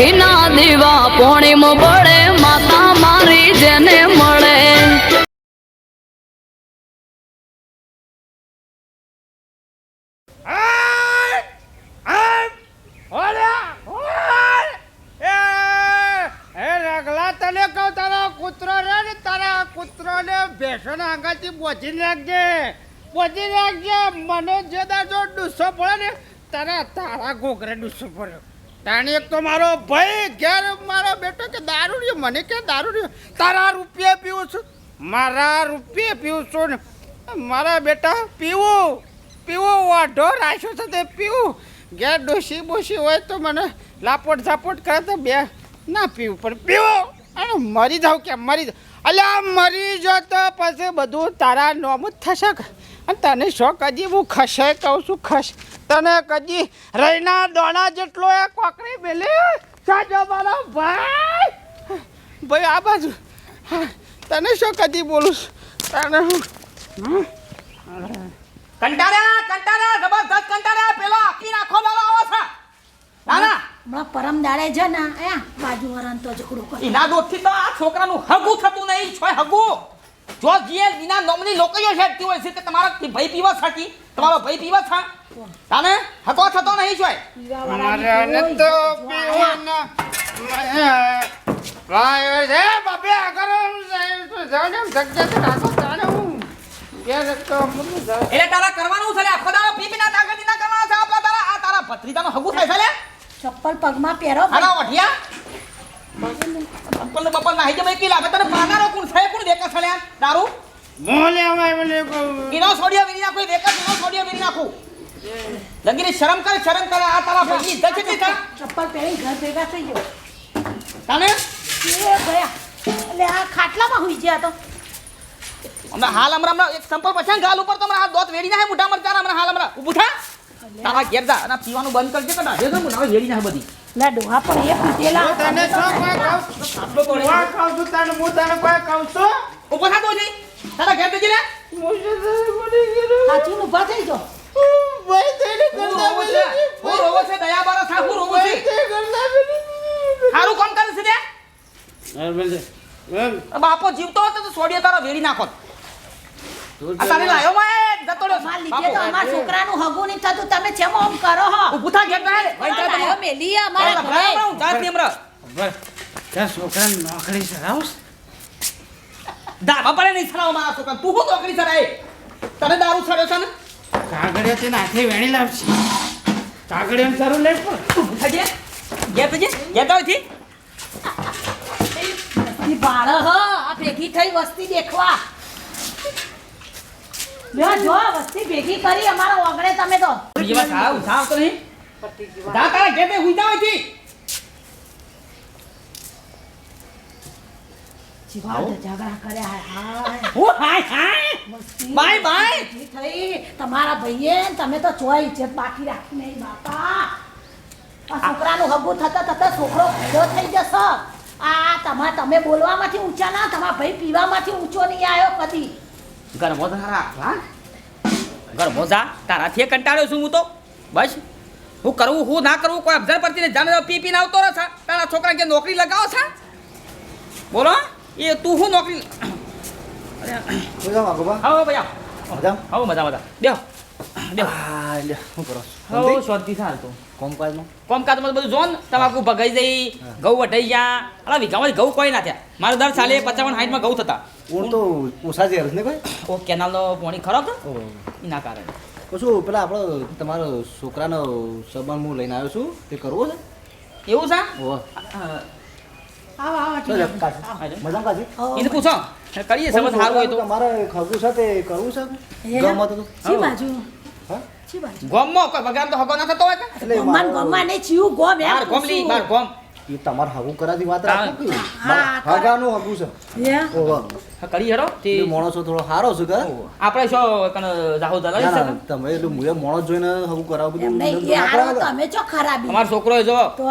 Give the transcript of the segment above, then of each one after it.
ઘીના દીવા પોણીમ પડે માતા મારી જેને મળે. તને કહું, તારા કૂતરો રે ને, તારા કૂતરોને ભેંસોના આગળથી બોધીને રાખજે બોધીને રાખજે મને જે દાડો ડૂસો પડે ને, તારા તારા ઘોઘરે ડૂસો પડ્યો. તાણી એક તો મારો ભાઈ ઘેર મારો બેટો કે દારૂ રહ્યો મને કે દારૂ રહ્યો તારા રૂપિયા પીવું છું. મારા રૂપિયા પીવું છું ને. મારા બેટા, પીવું. પીવું, વાઢો, રાખ્યો છે તે પીવું. ઘેર ડોસી બોસી હોય તો મને લાપોટ ઝાપોટ કરે તો બે ના પીવું, પણ પીવું. અને મરી જાઉં કે મરી જાઉં? અલ્યા, મરી જો તો પછી બધું તારા નોમ જ થશે કે? અને તને શો કદી હું ખસે કહું છું ખસ. તને કદી રહીના દોણા જેટલો એ કોકરી મેલે? સાજો મારો ભાઈ. ભાઈ આ બાજુ. તને શું કદી બોલું છું? તને હું કંટારા કંટારા જબરદસ્ત કંટાળ્યા. પેલો આખી નાખો વાળો આવો છે. નાના હમણાં પરમ દાડે છે ને એ બાજુ વરણ તો ઝઘડો કરે. એના દોસ્તથી તો આ છોકરાનું હગું થતું નહીં છોય હગું. જો જે વિના નોમની લોકોયો છેડતી હોય છે કે તમારો ભાઈ પીવા છાકી તમારો ભાઈ પીવા છા તાને હકો થતો નહીં છોય મારે તો પીવાના ભાઈ છે બાપે આગળ જાણે જગ્યા રાખો તાણે હું. એટલે તારા કરવાનું છે આખો દાડો પી પીના તાકતી ના કરવાના છે. આપણા તારા આ તારા ભત્રીજાનું હગું થાય છે ચપ્પલ પગમાં પહેરો આના ઓઢિયા બપલ બપ્પલ નાહી જમે કી લાગે તને પાનારો કોણ છે? કોણ દેખા સળ્યા દારૂ? મોલે અમાય મને ઇનો સોડિયો વિની નાખો દેખા ઇનો સોડિયો વિની નાખું. લગીને શરમ કર શરમ કર આ તારા ભાઈ ઇજ્જત કેટલી કા ચપ્પલ પહેરી ઘર ભેગા થઈ ગયો. તને? એ ગયા એટલે આ ખાટલામાં હુઈ ગયા તો. હમણાં હાલ હમણાં એક સંપલ પછી ગાલ ઉપર તો હમણાં દોત વેડી નાખે મોઢા મરચાં હમણાં હાલ હમણાં ઊભું થા. તારા ઘેર જા અને પીવાનું બંધ કરજે કે ડાઢે તો મોઢા વેડી નાખે બધી. લે ડોહા પણ એક પીતેલા હું તને શું કોઈ કહું કોઈ કહું છું તને હું તને કોઈ કહું છું? ઊભો થા જઈ તારા ઘેર જજે લે. સાચું ઊભા થઈ જો ભાઈ તેને હું કરતા બોલે હું રોવો છે દયા બારો થા હું રોવો છે. હારું કોણ કરે છે તે બાપો જીવતો હતો તો સોડિયો તારો વેડી નાખો. આ લાયો માં જતો રહ્યો. અમાર લીધે તો અમારા છોકરાનું હગું નહીં થતું. તમે ચેમ આમ કરો હો. ઊભું થા ઘેર જા ભાઈ લાયો મેલી અમારા ઘરે. હું જાત હમણાં ત્યાં છોકરાને નોકરી સરાવશ? દાવા પડે નહીં સરાવો મારા છોકરા તું શું નોકરી સરાય? તને દારૂ સડ્યો છે ને? કાગળિયો તે નાથી વેણી લાવશે. કાગળિયો સારું લે પણ. થાજે ઘેર. જજે ઘેર તો બાળ હ. આ ભેગી થઈ વસ્તી દેખવા. લ્યો જો વસ્તી ભેગી કરી અમારા ઓગણે તમે તો. બીજી વાર સાવ સાવ તો નહીં. જા તારા ઘેર તે હુઈ જા અહીંથી. જીવાડ ઝઘડા કર્યા હાય હું હાય હાય. વસ્તી બાય બાય. ભેગી થઈ. તમારા ભાઈએ તમે તો ચોય ઇજ્જત બાકી રાખી નહીં બાપા. છોકરાનું હગું થતા થતા છોકરો ભેડો થઈ જશે. આ તમા તમે બોલવામાંથી ઊંચા ના તમારા ભાઈ પીવામાંથી ઊંચો નહીં આવ્યો કદી. ગરમો ધારા હા? ગરમો જા તારાથી કંટાળ્યો છું હું તો. બસ. હું કરવું હું ના કરવું કોઈ અફઝર નહીં જાણે પી પીને આવતો રહે તારા છોકરા કે નોકરી લગાવો છે? બોલો એ તું હું નોકરી મજા ભાઈ મજા આવો મજા મજા હા જોન તમાકુ ભગાઈ જઈ ઘઉં વટાઈ ગયા. ઘઉં કોઈ ના થયા. મારે દર સાલે પચાવન સાઠમાં ઘઉં થતા. ઓણ તો ઓછા છે ને કોઈ? ઓ કેનાલનો પાણી ખરાબ છે ઓ. એના કારણે પછી પેલા આપણો તમારો છોકરાનો સંબંધ હું લઈને આવ્યો છું તે કરવો છે? એવું છે. મજા કાજી એને પૂછો. કરીએ સમજ સારું હોય તો. મારે ખગું છે તે કરવું છે? ગમત હતું બાજુ. કોઈ તો હગો ના થતો હોય કે? એટલે ને ચિયું ગોમ લી ગોમ. એ તમારે હગું કરાતી વાત હા. રાખો કે હગાનું હગું છે. હે? કરી હેરો તે એ માણસો થોડો હારો છે કે આપણે શું કન જાહો દલાલી છે તમે એટલે મુએ માણસ જોઈને હગું કરાવ બધું નહીં હારો તમે ચો ખરાબી? અમાર છોકરો જો. તો?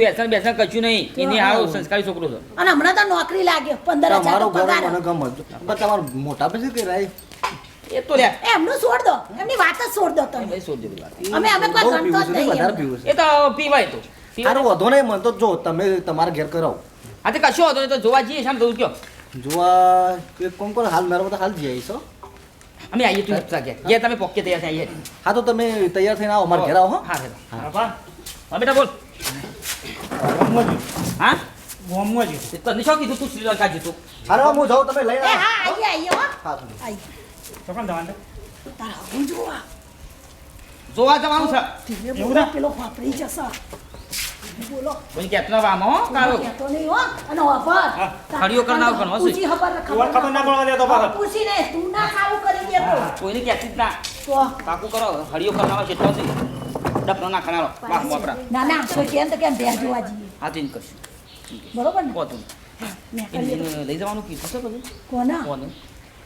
વેસન બેસન કચ્યું નહીં. એની હારો સંસ્કારી છોકરો છે. અને હમણાં તો નોકરી લાગે પંદર હજાર તમારો તો ઘર પગાર. મને ગમ જ. પણ તમાર મોટા પછી કે રાય? એ તો લે. એમનું છોડ દો એમની વાત જ છોડ દો તમે. છોડ દે વાત. અમે અમે કોઈ ગણતો જ નહીં એ તો પીવાય તો. સારું વધો નહીં મન તો જો તમે તમારા ઘેર કરાવો. હા તે કશું વધો નહીં તો જોવા જઈએ છે ને કયો જોવા એક કોણ કરો હાલ મારા બધા હાલ જઈ આવીશો અમે આવીએ તું હપ્તા ઘેર ઘેર તમે પોકે તૈયાર થઈ આવીએ. હા તો તમે તૈયાર થઈને આવો અમારા ઘેર આવો હો. હા હા બેટા બોલ. હા? ગોમમાં જ તે તને શું કીધું તું શ્રીલંકા જતું હું જાઉં તમે લઈ આવો. હા આઈએ આઈએ હો. હા. તો. આઈએ તો તારા હું જોવા. જોવા જવાનું છે. એવું પેલો વાપરી જશે. બોલો. કોઈ કહેતો વામો હો કાળો. કહેતો નહીં હો. અને ઓફર. ખડીઓ ખડીયો કરી નાખો ને, હશે. પૂછી ખબર ઓર ખબર ના પડવા દેતો પાછો. પૂછી. ને તું ના સારું કરી દેતો કોઈને કહેતી જ ના. તો? પાકું કરો ખડીઓ કરનારો છે. ડપનો ના ખાનારો વાહ મોપરા ના ના તો કેમ તો કેમ બે જોવા જઈએ? હા તે કરશું. બરોબર ને? કોતું તો. એને લઈ જવાનું કીધું છે બધું. કોના? કોને?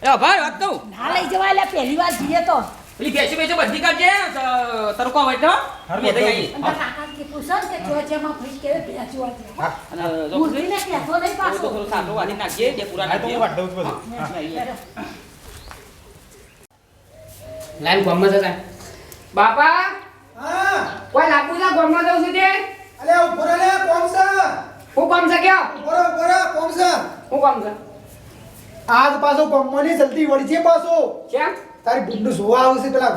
એ ભાઈ વાત કહું. ના લઈ જવા એટલે પહેલી વાર જઈએ તો. પેલી બેસી બેસી બધી કરજે તરકો બેઠો હારું, બે થઈ બધું. ગઈ. અને કાકા કે પૂછો કે જો છે માં ભાઈ કેવે બે જોવા જઈએ અને જો મૂર્તિને કહેતો નહીં થોડું પાછો. થોડું સાંઠું વાળી નાખજે બે પૂરા હા તો વાટ દઉં બધું. લાઈન ગોમમાં જતા. બાપા કોઈ લાગુ ના ગોમમાં જવું છે તે? અલે ઊભો રે લે છે. હું કોમ છે કયો? ઊભો રે ઊભો છે. હું કોમ છે? આજ પાછો ગમવાની જલ્દી વળી છે પાછો. કેમ તારી બુડનું જોવા આવશે પેલા?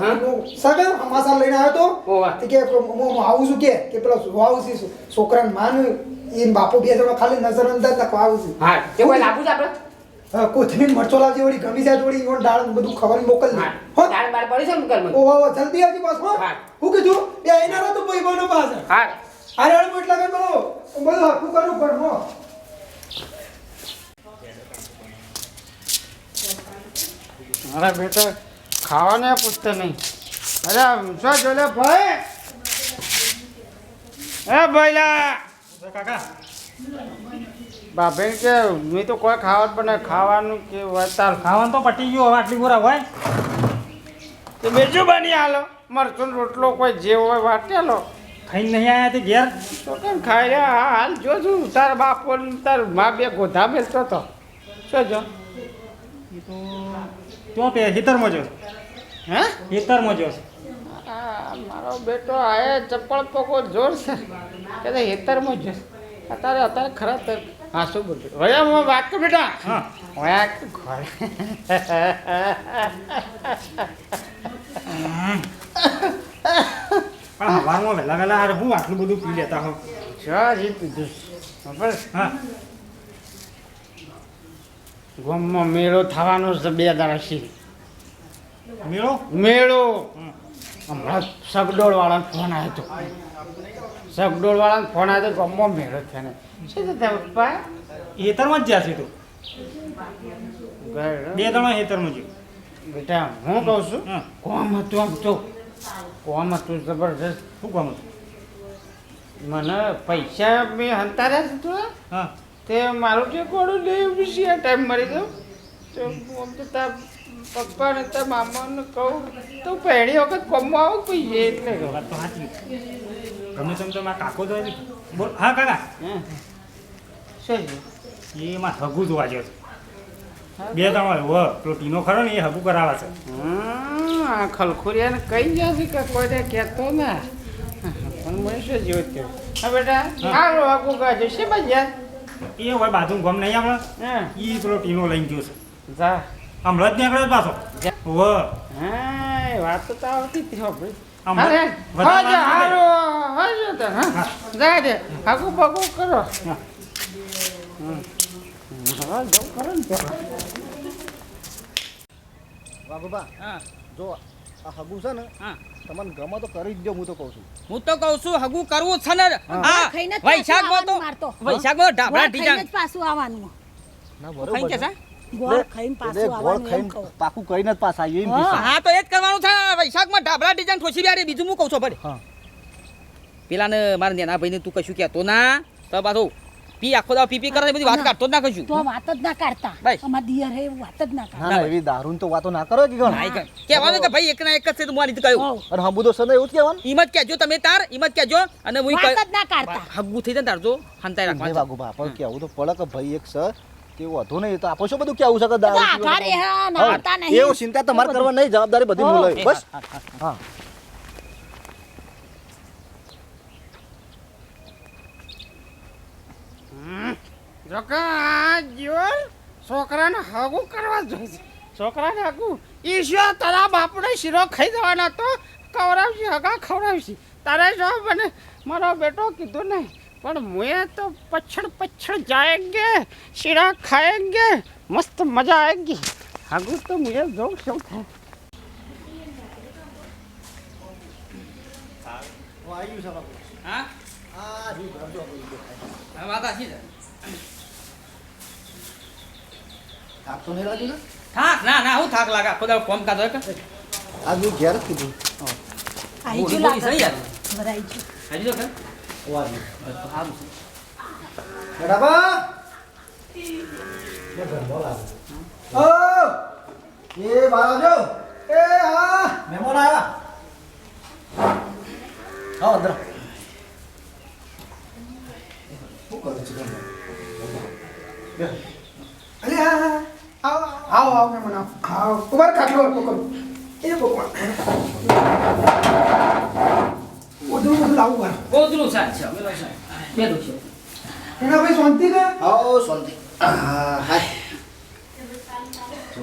સગા હમાસા લઈને આવ્યો તો? કે હું હું આવું છું કે? કે પેલા જોવા આવશે છોકરાને માન એ બાપુ બે જણા ખાલી નજર અંદાજ નાખવા આવશે હા એવું કોઈ લાગુ છે આપણે? કોથમીર મરચો લાવજે વળી ગમી જાય વળી ઈવન દાળ ને બધું ખબર મોકલ દે. હા દાળ બાર પડી છે મોકલ ઘરમાં ઓ વાહ, વાહ, જલ્દી આવજે પાસ હો. હા. કીધું આઈના એના તો ભાઈ બનો પાસ હા. અરે અરે એટલા કે બોલો બધું હાકું કરવું પણ હો. અરે બેટો ખાવાને પૂછતો નહીં. અરે શું જોલે ભાઈ. એ ભાઈલા. કાકા બાપે કે મેં તો કોઈ ખાવત પણ ખાવાનું કે તાર ખાવાનું તો પટી ગયું હવે આટલી બોરા હોય. તો બીજું બની હાલો મરચું રોટલો કોઈ જે હોય વાટેલો. ખાઈને નહીં આવ્યા તે ઘેર? તો કેમ ખાઈ રહ્યા? હા હાલ જોજો. તાર બાપો તાર મા બે ગોધા મેલતો હતો શું જો તો પે હિતરમાં જો હે? હિતરમાં જો મારો બેટો આયે ચપ્પલ પકો જોર છે. કે હેતરમાં જ અત્યારે અત્યારે ખરા તર હા શું બોલ્યું હવે હું વાત કર બેટા? હા. વાત ઘરે પણ હવારમાં વહેલા વહેલા હારે હું આટલું બધું પી લેતા હો ચાજી પીધું ખબર હા. ગામમાં મેળો થવાનો છે બે દાડા મેળો મેળો હમણાં સગડોળ વાળાનો ફોન આવ્યો હતો સગડોળ વાળાનો ફોન આવ્યો તો ગમો મેળો છે ને. શું તારા પપ્પા હેતરમાં જ છે તું. બે ત્રણ હેતરમાં જ બેટા હું કહું છું કોમ હતું આમ તો. કોમ હતું જબરજસ્ત. શું કોમ હતું? મને પૈસા મેં હંતાર્યા છે તું. હા. તે મારું જે કોડું લે વિશે ટાઈમ મળી ગયો. તો આમ તો તાર પપ્પા ને તાર મામાને કહું તો પહેલી વખત કોમમાં આવું પૈસે એટલે. કહું. વાત તો સાચી. ગમે તેમ તો મારા કાકો તો હજી. બોલ. હા કાકા. શું છે? એ માં હગુ જોવા ગયો છે. બે વ પેલો ટીનો ખરો ને એ હગુ કરાવે છે. આ ખલખુરિયાને કહી ગયા છે કે કોઈને કહેતો ને. પણ મને શું જેવું જ હા બેટા સારું હગુ ગાજુ છે બજાર એ હોય બાજુ ગમ નહીં આપણે હા. એ પેલો ટીનો લઈને ગયો છે. જા. હમણાં જ નીકળ્યો પાછો. વ હા વાત તો આવતી હતી આપણે જા આ હગુ છે ને તમને ગમે તો કરી જ દો હું તો કહું છું. હું તો કહું છું હગુ કરવું છે ને. હા. ખાઈને જ તો વૈશાખમાં તો. જ પાછું આવવાનું. ના બરોબર કે છે ગોળ ખાઈને પાછું આવવાનું એમ કહું. પાકું કરીને જ પાછા આવીએ એમ હા. તો એ જ કરવાનું છે. વૈશાખમાં ઢાબળા ઢીજાણ ઠોસી બેહારી બીજું હું કહું છું ભલે. હા. પેલાને મારા નેના ભાઈને તું કશું કહેતો ના. તો પાછું પી આખો દાવ પી પી કરે બધી વાત કાઢતો જ ના કશું. તો વાત જ ના કાઢતા. ભાઈ. અમાર દિયર હે વાત જ ના ના કાઢતા. ના એવી દારૂની તો વાતો ના કરો કે ભાઈ એક ના એક જ છે તો મારી અને હંબુ તો સને એવું જ કહેવાનું? ઈમ જ કહેજો તમે તાર ઈમ જ કહેજો. અને હું વાત જ ના કાઢતા. હગું થઈ જાય તાર જો. હંતાઈ એ રાખવાનું વાઘુબા પણ કેવું તો પડે ભાઈ એક સર તે નહીં આપો છો બધું કેવું છે કે એવું ચિંતા તમારે કરવા નહીં જવાબદારી બધી હું. બસ. હા જોકા જીવન છોકરાને હાગું કરવા જોઈએ છોકરાને હાગું. ઈશ્વર તારા બાપને શીરો ખાઈ જવાનો હતો ખવડાવશે હગા ખવડાવશે. તારે જો મને મારો બેટો કીધું નહીં. પણ મુએ તો પછડ પછડ જાયગે શીરા ખાયગે મસ્ત મજા આવેગી આગું તો મેં જો શું થાય. થાક ના? ના હું થાક લાગે? ખુદા કોમ કાઢો આજુ ઘેર કીધું. આવી ગયું લાગે. હજી તો કર વાહ સારું છે. બરાબર મેં ઘર બોલાવે. ઓ! એ બહાર આવજો. એ હા. મહેમાન આવ્યા આવો અંદર. શું કરે છે ઘરમાં? અરે હા હા. આવો આવો. આવો મેં મને આવો. તમારે કાટલો પકડો એ ભગવાન બધું લાવું વાર કોતરું સાચ છે મેલો સાહેબ. બેઠું છે. એના ભાઈ શાંતિ ને આવો શાંતિ. હાય.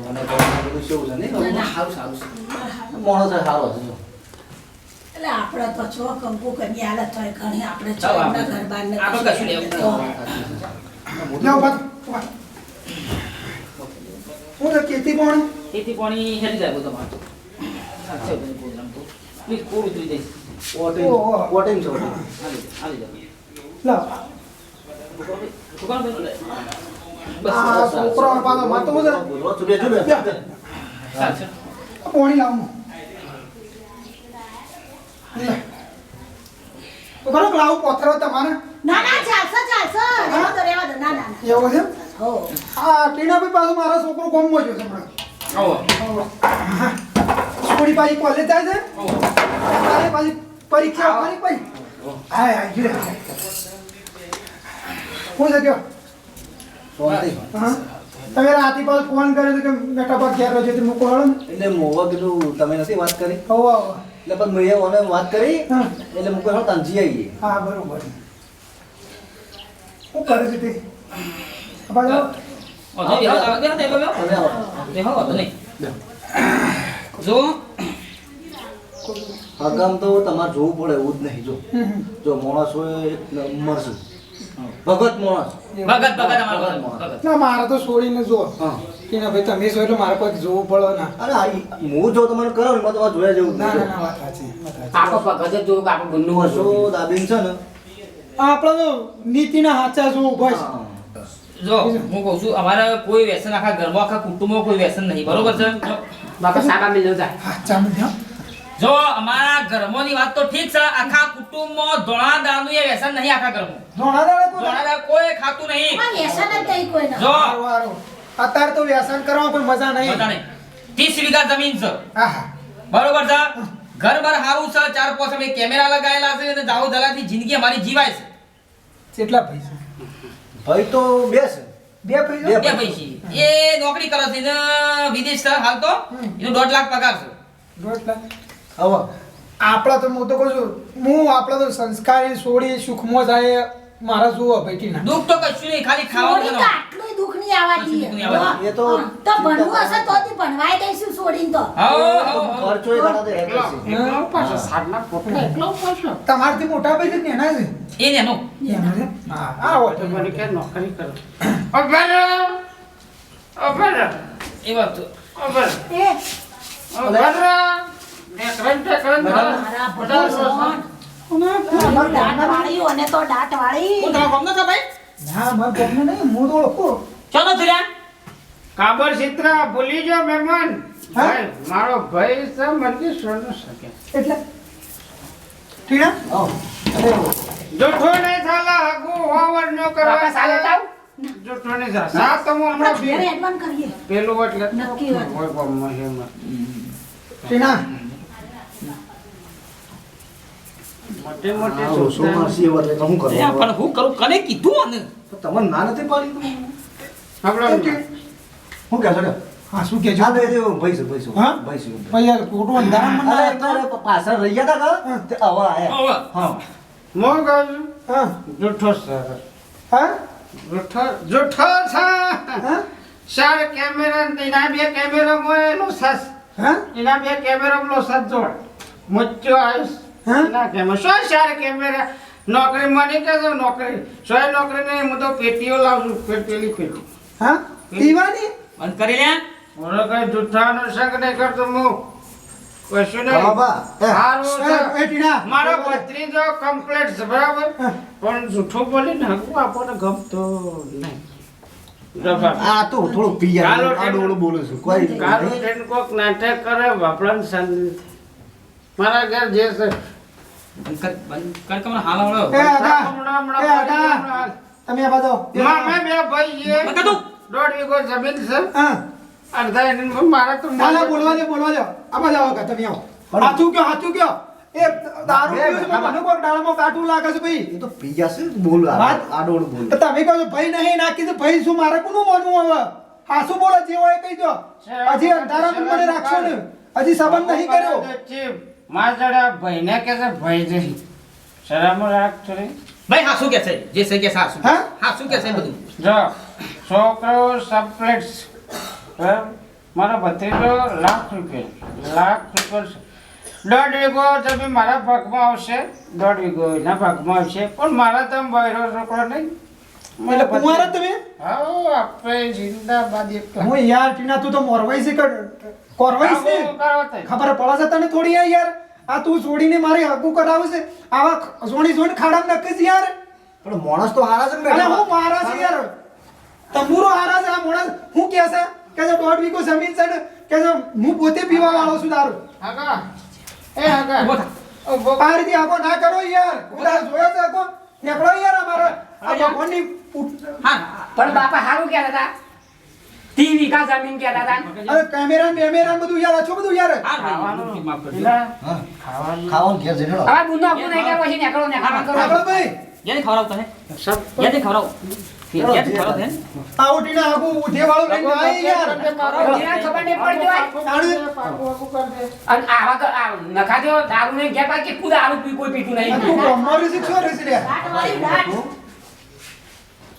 મને તો બધું કેવું છે નહીં સારું સારું છે મોણો છે સારો છે એટલે આપણે તો છો કંકુ કરી હાલત હોય ઘણી આપણે છો આપણે- કશું લેવું ના ઊભા ઊભા. હું તો કેતી પણ? તેથી પાણી હેરી જાય બધો મારતો સાચે પ્લીઝ ઉતરી જઈશ. ઓટિંગ ઓહો. ઓટિંગ છે આવી છોકરો પાછો મારો છોકરો કોમમાં ગયો છે હમણાં પાછી કોલેજ જાય છે પાછી પરીક્ષા આપવાની પછી હાય હાય જોડે હું હા? તમે રાતે પાછો ફોન કર્યો કે મેટા પર ઘેર રહેજો તે મૂકો હળો એટલે મોવા કીધું તમે નથી વાત કરી? હો એટલે પણ મેં ઓને વાત કરી હા. એટલે મૂકો હળ તાંજી આવીએ. હા બરોબર. શું કરે છે તે? બાજુ આવો. ઓ બેહો તમે આવો. બેહો નહીં જો હગામ તો તમારે જોવું પડે એવું જ નહીં. જો. જો માણસ હોય એક નંબર છે ભગત માણસ. ભગત ભગત ના મારે તો છોડીને જો. કે ના ભાઈ તમે છો એટલે મારે કોઈ જોવું પડે ના. અરે હું જો તમને કરો ને તમારે જોયા જેવું ના ના વાત સાચી આખો ભગત જ આપણું ગુન્નું વર્ષો દાબીન છે ને. આપણે તો નીતિના હાચા બસ હા. જો. હું. કહું છું અમારે કોઈ વ્યસન આખા ઘરમાં આખા કુટુંબમાં કોઈ વ્યસન નહીં. બરોબર છે? જો, બાપા સાબા મિલ્યો જાય હાચા મળ્યા જો અમારા ઘરમાંની વાત તો ઠીક છે આખા કુટુંબમાં ધોળા દાળનું એ વ્યસન નહીં આખા ઘરમાં. ધોણા દાડે કોઈ ધોળા દાળ કોઈ ખાતું નહીં. વ્યસન જ નહીં કોઈ જો. હારું, હારું. અત્યારે તો વ્યસન કરવામાં કોઈ મજા નહીં. બધાને ત્રીસ વીઘા જમીન છે. બરોબર છે? ઘર બાર સારું છે ચાર પાંચ અમે કેમેરા લગાવેલા છે અને દાવો દલાથી જિંદગી અમારી જીવાય છે. કેટલા પૈસા? ભાઈ તો બે છે. બે પૈસા? બે. બે પૈસી. એ નોકરી કરે છે વિદેશ હાલ તો એનો દોઢ લાખ પગાર છે. દોઢ લાખ. હવે આપણા તો હું તો કહું છું હું આપણા તો સંસ્કારી છોડી સુખમાં જાય મારા જુઓ ભેટીના દુઃખ તો કશું નહીં ખાલી ખાવા ખાવાનું. આટલું દુઃખ નહીં આવવા દઈએ. એ તો તો ભણવું હશે તો થી ભણવાય દઈશું છોડીને તો. ખર્ચો એ ઘણા તો હેઠળ છે. પાછો સારના પોટલો એકલો પાછો. તમારથી મોટા ભાઈ ને એના છે? એ ને એનો હા આ હોય. તો મને કે નોકરી કરો? અબર અબર એ વાત અબર એ. અબર કાબર ચિત્ર ભૂલી જો મહેમાન. હા? મારો ભાઈ છે મને સોન શકે. એટલે. જૂઠો નહીં થાલા હગુ વાવર ન કરવા સાલે તાવ જૂઠો નહીં થા સા તમો પેલું એટલે નક્કી હોય ટીના મોટી મોટી આ ઓછું માસી એવા એટલે શું કરવું? પણ હું કરું? કને કીધું ને તમને ના નથી પાડી તો? આપણો શું કહે છે હા શું હા ભાઈ છે ભાઈ છે હા? ભાઈ છે ભાઈ યાર ખોટું અંધારામાં મને અરે પાછળ રહી ગયા તા હા. કે? આવા આયા. હા. હું કહું હા. જુઠ્ઠો સર. હા? જુઠ્ઠો જુઠ્ઠો છે હા? ચાર કેમેરા એના બે કેમેરામાં એનો સસ. હા? એના બે કેમેરામાં સસ જોડ. મુચ્ચો આયુષ. હા? એના કેમેરા ચાર કેમેરા નોકરી મને કે નોકરી. સોય નોકરી નહીં હું તો પેટીઓ લાવું છું પેટી પેટી હા? પીવાની? બંધ કરી લે. મારો કઈ જૂઠાનો સંગ નહીં કરતો હું. કશું નહીં. બાબા હારું મારો ભત્રીજો કમ્પ્લેટ છે બરાબર? પણ જૂઠું બોલીને હું આપણને ગમતો નહીં. બરાબર. આ તો થોડું પી જાય કાલો આડું ઓળું બોલું છું. કોઈ કાલો ટ્રેન કોક નાટક કરે બાપડાને સંગ મારા ઘર જે છે એ. તમે આ બાજુ મામે બે ભાઈ છે. બંધ દોઢ વીઘો જમીન છે. હા. અડધા એની મારે તો ના ના બોલવા દે બોલવા દે. આમાં જાઓ કા તમે આવો. હાચું કયો હાચું કયો? એ દારૂ પીવું છે મને કોઈ ડાળામાં કાઠું લાગે છે ભાઈ. એ તો પી જશે બોલ વાત? બોલ. તમે કહો છો ભાઈ નહીં નાખી તો ભાઈ શું મારે કોનું માનવું હવે? હાસુ બોલો જે હોય કહી દો. હજી અંધારા મને રાખશો ને. હજી સંબંધ નહીં કર્યો. મારા ભાઈને કે છે ભાઈ જઈ શરમ રાખ થોડી. ભાઈ હા શું કે છે? જે છે કે હા શું હા? હા શું કે છે બધું? જો છોકરો સપ્લેટ્સ મારો ભત્રીજો લાખ રૂપિયા. લાખ રૂપિયા. દોઢ વીઘો જમીન મારા ભાગમાં આવશે. દોઢ વીઘો એના ભાગમાં આવશે. પણ મારા તો બહેરો છોકરો નહીં. એટલે કુંવાર તમે? હા આપણે જિંદાબાદ એકલા. હું યાર ટીના તું તો મોરવાઈ છે કે કોરવાઈ છે? આવું કરો તે. ખબર પડે છે તને થોડી યાર યાર? આ તું જોડીને મારી હકુ કરાવશે છે. આવા સોની સોની ખાડા નખીશ યાર. પણ માણસ તો હારા છે અરે હું મારા છે યાર. તંબુરો હારા છે આ મોણસ. હું કે છે? કે જો દોઢ વીકો જમીન છે ને કે જો હું પોતે પીવા વાળો છું દારૂ હાકા એ હાકા આ રીતે આગો ના કરો યાર. ઉડા જોયો છે આખો નેકળો યાર અમારા. આ ભગવાનની હા પણ બાપા સારું કહેતા હતા? ત્રીસ વીઘા જમીન કહેતા હતા અરે કેમેરા કેમેરા બધું યાર આછું બધું યાર? ખાવાનું. માફ કરજો ખાવાનું. ખાવાનું ઘેર જઈને. હવે બુંદો આપું નહીં કરવો છે નેકળો નેકળો કરો આગળ ભાઈ. યાદ ખવડાવ તને સબ યાદ ખવડાવ? ઉઠે વાળું લઈને યાર. ખબર નહીં પડતી હોય? અને આવા આ નખા દો દારૂ નહીં ગયા કે કુદ દારૂ કોઈ પીતું તું નહીં રે છે.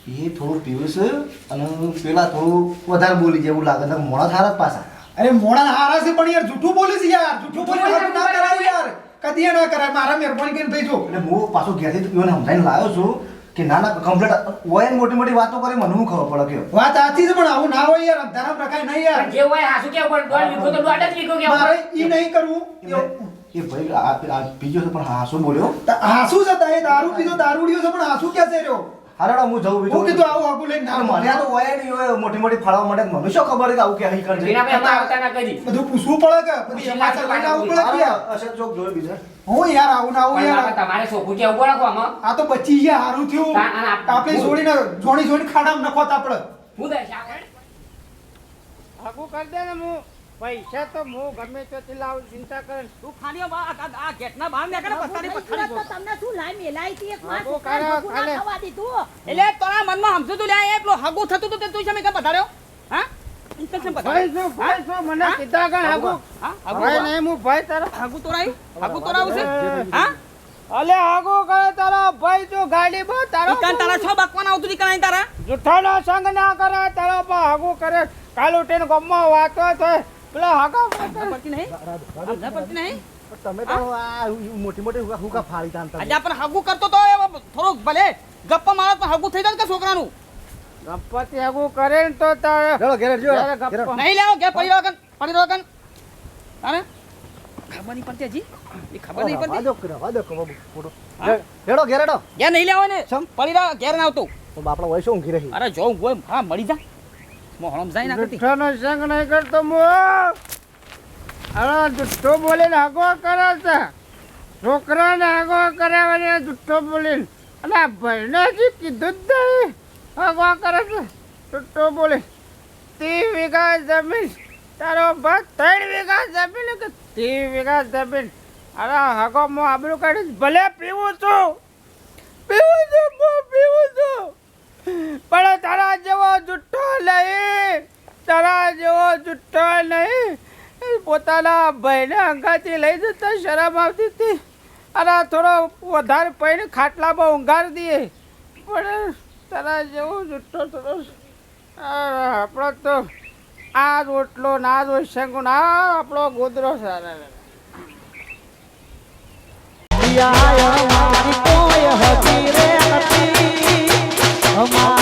એ થોડું પીવું છે અને પેલા થોડું વધારે બોલી જાય એવું લાગે છે. મોડા થારા જ પાછા. અરે મોડા હારા છે પણ યાર જૂઠું બોલે છે યાર. જૂઠું બોલે છે ના કરાય યાર. કદી ના કરાય. મારા મહેરબાની કરીને ભાઈ જો. એટલે હું પાછો ઘેરથી એને સમજાઈને લાવ્યો છું કે ના ના કમ્પ્લીટ હોય મોટી મોટી વાતો કરી મને હું ખબર પડે કે. વાત સાચી છે પણ આવું ના હોય યાર. ધરમ રખાય નહીં યાર. જે હોય હાસુ કે પણ દોઢ વીઘો તો દોઢ જ વીઘો કે મારે ઈ નહીં કરવું. એ ભાઈ આ આ પીજો છે પણ હાસુ બોલ્યો. હાસુ છે તારે દારૂ પીધો દારૂડિયો છે પણ હાસુ ક્યાં છે રહ્યો? હારાડો હું જઉં બીજું હું કીધું આવું આગું લઈને ના, મને આ તો હોય નહીં હોય મોટી મોટી ફાળવા માટે. મને શું ખબર કે આવું કે અહીં એના કરજે પછી અમે આવતા ના કરી. બધું પૂછવું પડે કે બધી સમાચાર લઈને આવું પડે કે અસર ચોક જોઈ બીજા. હું યાર આવું ના આવું યાર. તમારે સોખું કેવું પડે કો આમાં. આ તો બચી ગયા હારું થયું. આપણે જોડીને જોડી જોડી ખાડામાં નખોત આપણે. હું દે હગું કરી દે ને હું. પૈસા તો હું ગમે તો લાવ ચિંતા કરે તું ખાલી આ ગેટના બહાર નીકળે પથારી પથારી તો તમને શું લાઈ મેલાઈ હતી એક માસ ના દીધું એટલે તારા મનમાં સમજુ તું લે આ હગુ થતું તું તે શેમે કેમ બતાડ્યો હા? મને કીધા કે હગું? હા? ભાઈ નહીં હું ભાઈ તારો હગું તો રાયું? હગું તો છે? હા? અલે હગું કરે તારા ભાઈ તું ગાડી બો તારો ઈકાન તારા છો બકવાના આવતું ઈકાન તારા? જૂઠાનો સંગ ના કરે તારો બા હગું કરે. કાલ ઉઠીને ગમમાં વાતો થાય. પેલા હાકા પડતી નહીં. પડતી નહીં. તમે તો આ મોટી મોટી હુકા ફાળી તાનતા આજે પણ હગું કરતો તો થોડુંક ભલે. ગપ્પા મારત પણ હાગુ થઈ જાય કે છોકરાનું? ગપ્પાથી હાગુ કરે ને તો તારે ચલો ઘેર જો નહીં લેવો કે પડી રહ્યો પડી કન. તારે? ખબર નહીં પડતી હજી? એ ખબર નહીં પડતી? વાદો કરો વાદો કરો ફોટો? હેડો ઘેર ઘેર નહીં લેવો ને. પડી રહ્યો ઘેર ના આવતું. તો બાપડા વયસો ઊંઘી રહી. અરે જો ગોય હા મળી જા. મોહણમ જાય ના કરતી. નહીં કરતો મો અરે જુઠ્ઠો બોલીને હગો કરે છે. છોકરાને હગો કરાવીને જુઠ્ઠો બોલીને. અને આ ભાઈને કીધું જ નહીં. હગો કરે છે. જુઠ્ઠો બોલી. ત્રીસ વીઘા જમીન. તારો ભાગ ત્રણ વીઘા જમીન કે ત્રીસ વીઘા જમીન. અરે હગો મો આબરું કાઢીશ ભલે પીવું છું. પીવું છું પીવું છું. પણ તારા જેવો જુઠ્ઠો નહીં. તારા જેવો જુઠ્ઠો નહીં. પોતાના ભાઈને અંગાથી લઈ જતા શરમ આવતી હતી. અને થોડો વધારે પૈને ખાટલામાં ઊંઘાર દઈએ પણ તારા જેવો જુઠ્ઠો થોડો આપણો તો આ રોટલો ના રોજ શંકુ ના આપણો ગોદરો સારા અમારી કોઈ હજી રે નથી અમારી よ。